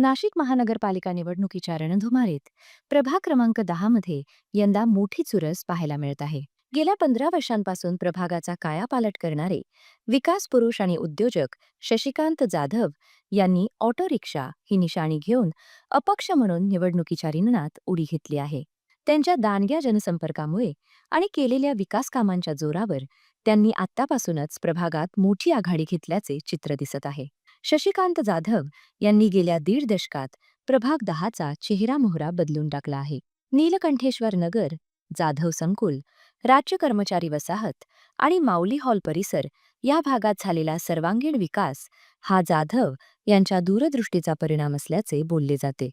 नाशिक महानगरपालिका निवडणुकीच्या रणधुमारीत प्रभाग क्रमांक दहा मध्ये यंदा मोठी चुरस पाहायला मिळत आहे. गेल्या पंधरा वर्षांपासून प्रभागाचा कायापालट करणारे विकास पुरुष आणि उद्योजक शशिकांत जाधव यांनी ऑटो रिक्षा ही निशाणी घेऊन अपक्ष म्हणून निवडणुकीच्या रिंगणात उडी घेतली आहे. त्यांच्या दानग्या जनसंपर्कामुळे आणि केलेल्या विकास कामांच्या जोरावर त्यांनी आत्तापासूनच प्रभागात मोठी आघाडी घेतल्याचे चित्र दिसत आहे. शशिकांत जाधव यांनी गेल्या दीड दशकात प्रभाग दहाचा चेहरा मोहरा बदलून टाकला आहे. नीलकंठेश्वर नगर जाधव संकुल राज्य कर्मचारी वसाहत आणि माऊली हॉल परिसर या भागात झालेला सर्वांगीण विकास हा जाधव यांच्या दूरदृष्टीचा परिणाम असल्याचे बोलले जाते.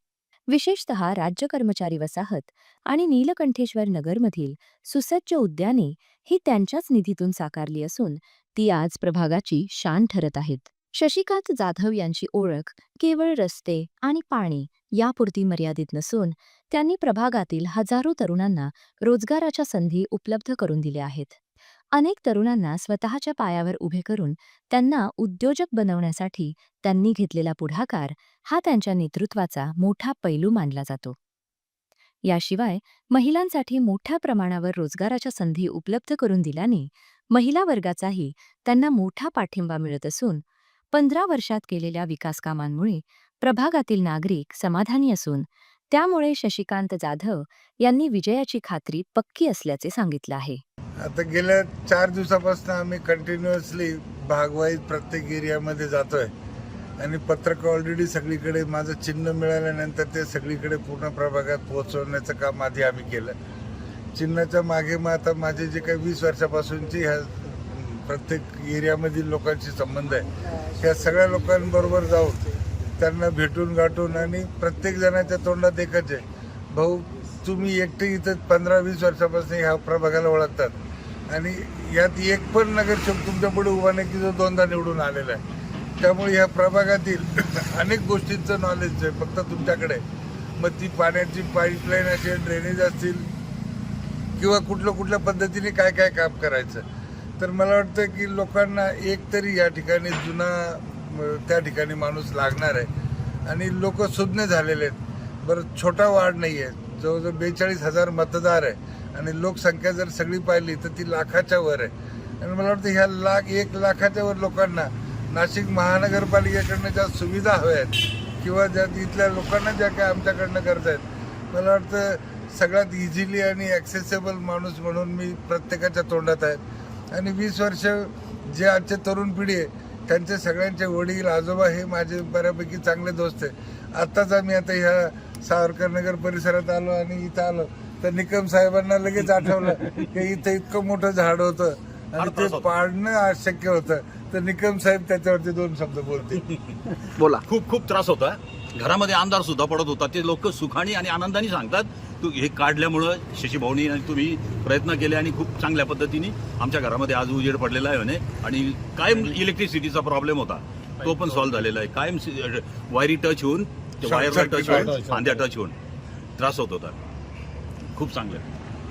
विशेषत राज्य कर्मचारी वसाहत आणि नीलकंठेश्वर नगरमधील सुसज्ज उद्याने ही त्यांच्याच निधीतून साकारली असून ती आज प्रभागाची शान ठरत आहेत. शशिकांत जाधव यांची ओळख केवळ रस्ते आणि पाणी यापुरती मर्यादित नसून त्यांनी प्रभागातील हजारो तरुणांना रोजगाराच्या संधी उपलब्ध करून दिल्या आहेत. अनेक तरुणांना स्वतःच्या पायावर उभे करून त्यांना उद्योजक बनवण्यासाठी त्यांनी घेतलेला पुढाकार हा त्यांच्या नेतृत्वाचा मोठा पैलू मानला जातो. याशिवाय महिलांसाठी मोठ्या प्रमाणावर रोजगाराच्या संधी उपलब्ध करून दिल्याने महिला वर्गाचाही त्यांना मोठा पाठिंबा मिळत असून पंधरा वर्षात केलेल्या विकासकामांमुळे प्रभागातील नागरिक समाधानी असून त्यामुळे शशिकांत जाधव यांनी विजयाची खात्री पक्की असल्याचे सांगितलं आहे. आता गेल्या चार दिवसापासून आम्ही कंटिन्युअसली भागवाईत प्रत्येक एरियामध्ये जातोय. आणि पत्रक ऑलरेडी सगळीकडे माझं चिन्ह मिळाल्यानंतर ते सगळीकडे पूर्ण प्रभागात पोहोचवण्याचं काम आधी आम्ही केलं. चिन्हाच्या मागे मग आता माझे जे काही वीस वर्षापासूनची ह्या प्रत्येक एरियामधील लोकांशी संबंध आहे. ह्या सगळ्या लोकांबरोबर जाऊन त्यांना भेटून गाठून आणि प्रत्येक जणाच्या तोंडात एकच आहे. भाऊ तुम्ही एकटे इथं पंधरा वीस वर्षापासून ह्या प्रभागाला ओळखतात आणि यात एक पण नगरसेवक तुमच्यापुढे उभा नाही की जो दोनदा निवडून आलेला आहे. त्यामुळे ह्या प्रभागातील अनेक गोष्टींचं नॉलेज आहे फक्त तुमच्याकडे. मग ती पाण्याची पाईपलाईन असेल ड्रेनेज असतील किंवा कुठल्या कुठल्या पद्धतीने काय काय काम करायचं. तर मला वाटतं की लोकांना एक तरी या ठिकाणी जुना त्या ठिकाणी माणूस लागणार आहे. आणि लोक सुज्ञ झालेले आहेत. बरं छोटा वाढ नाही आहे जवळजवळ बेचाळीस हजार मतदार आहे. आणि लोकसंख्या जर सगळी पाहिली तर ती लाखाच्या वर आहे. आणि मला वाटतं ह्या लाख एक लाखाच्या वर लोकांना नाशिक महानगरपालिकेकडनं ज्या सुविधा हव्या आहेत किंवा ज्या इथल्या लोकांना ज्या काय आमच्याकडनं करतायत आहेत मला वाटतं सगळ्यात इझिली आणि ॲक्सेसेबल माणूस म्हणून मी प्रत्येकाच्या तोंडात आहे. आणि वीस वर्ष जे आजचे तरुण पिढी आहे त्यांचे सगळ्यांचे वडील आजोबा हे माझे बऱ्यापैकी चांगले दोस्त आहे. आत्ताच आम्ही आता ह्या सावरकर नगर परिसरात आलो आणि इथं आलो. तर निकम साहेबांना लगेच आठवलं की इथं इतकं मोठं झाड होतं आणि ते पाडणं अशक्य होतं. तर निकम साहेब त्याच्यावरती दोन शब्द बोलतील. बोला. खूप खूप त्रास होता घरामध्ये अंधार सुद्धा पडत होता. ते लोक सुखाने आणि आनंदाने सांगतात तू हे काढल्यामुळं शशी भाऊनी आणि तुम्ही प्रयत्न केले आणि खूप चांगल्या पद्धतीने आमच्या घरामध्ये आज उजेड पडलेला आहे म्हणे आणि कायम इलेक्ट्रिसिटीचा प्रॉब्लेम होता. तो पण सॉल्व्ह झालेला आहे. कायम वायरी टच होऊन वायरला टच होऊन फांद्या टच होऊन त्रास होत होता. खूप चांगलं.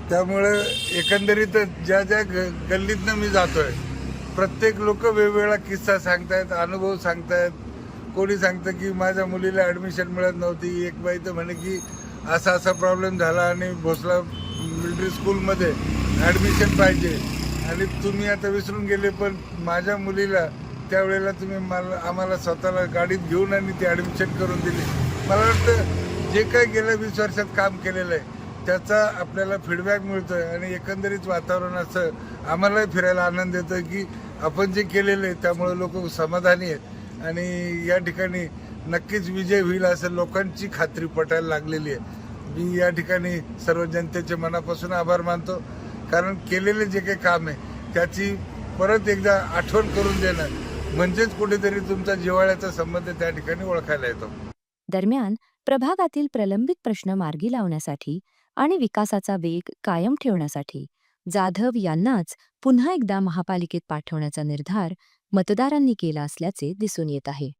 त्यामुळे एकंदरीत ज्या ज्या गल्लीतनं मी जातोय प्रत्येक लोक वेगवेगळा किस्सा सांगतायत अनुभव सांगतायत. कोणी सांगतं की माझ्या मुलीला ॲडमिशन मिळत नव्हती. एक बाई तर म्हणे की असा असा प्रॉब्लेम झाला आणि भोसला मिलिटरी स्कूलमध्ये ॲडमिशन पाहिजे. आणि तुम्ही आता विसरून गेले पण माझ्या मुलीला त्यावेळेला तुम्ही मला आम्हाला स्वतःला गाडीत घेऊन आणि ती ॲडमिशन करून दिली. मला वाटतं जे काही गेल्या वीस वर्षात काम केलेलं आहे त्याचा आपल्याला फीडबॅक मिळतो आहे आणि एकंदरीत वातावरण असं आम्हालाही फिरायला आनंद येतो की आपण जे केलेलं आहे त्यामुळे लोक समाधानी आहेत. आणि या ठिकाणी नक्कीच विजय होईल असं लोकांची खात्री पटायला लागलेली आहे. मी या ठिकाणी सर्व जनतेचे मनापासून आभार मानतो. कारण केलेले जे काही काम आहे त्याची परत एकदा आठवण करून देणं म्हणजेच कुठेतरी तुमचा जिव्हाळ्याचा संबंध त्या ठिकाणी ओळखायला येतो. दरम्यान प्रभागातील प्रलंबित प्रश्न मार्गी लावण्यासाठी आणि विकासाचा वेग कायम ठेवण्यासाठी जाधव यांनाच पुन्हा एकदा महापालिकेत पाठवण्याचा निर्धार मतदारांनी केला असल्याचे दिसून येत आहे.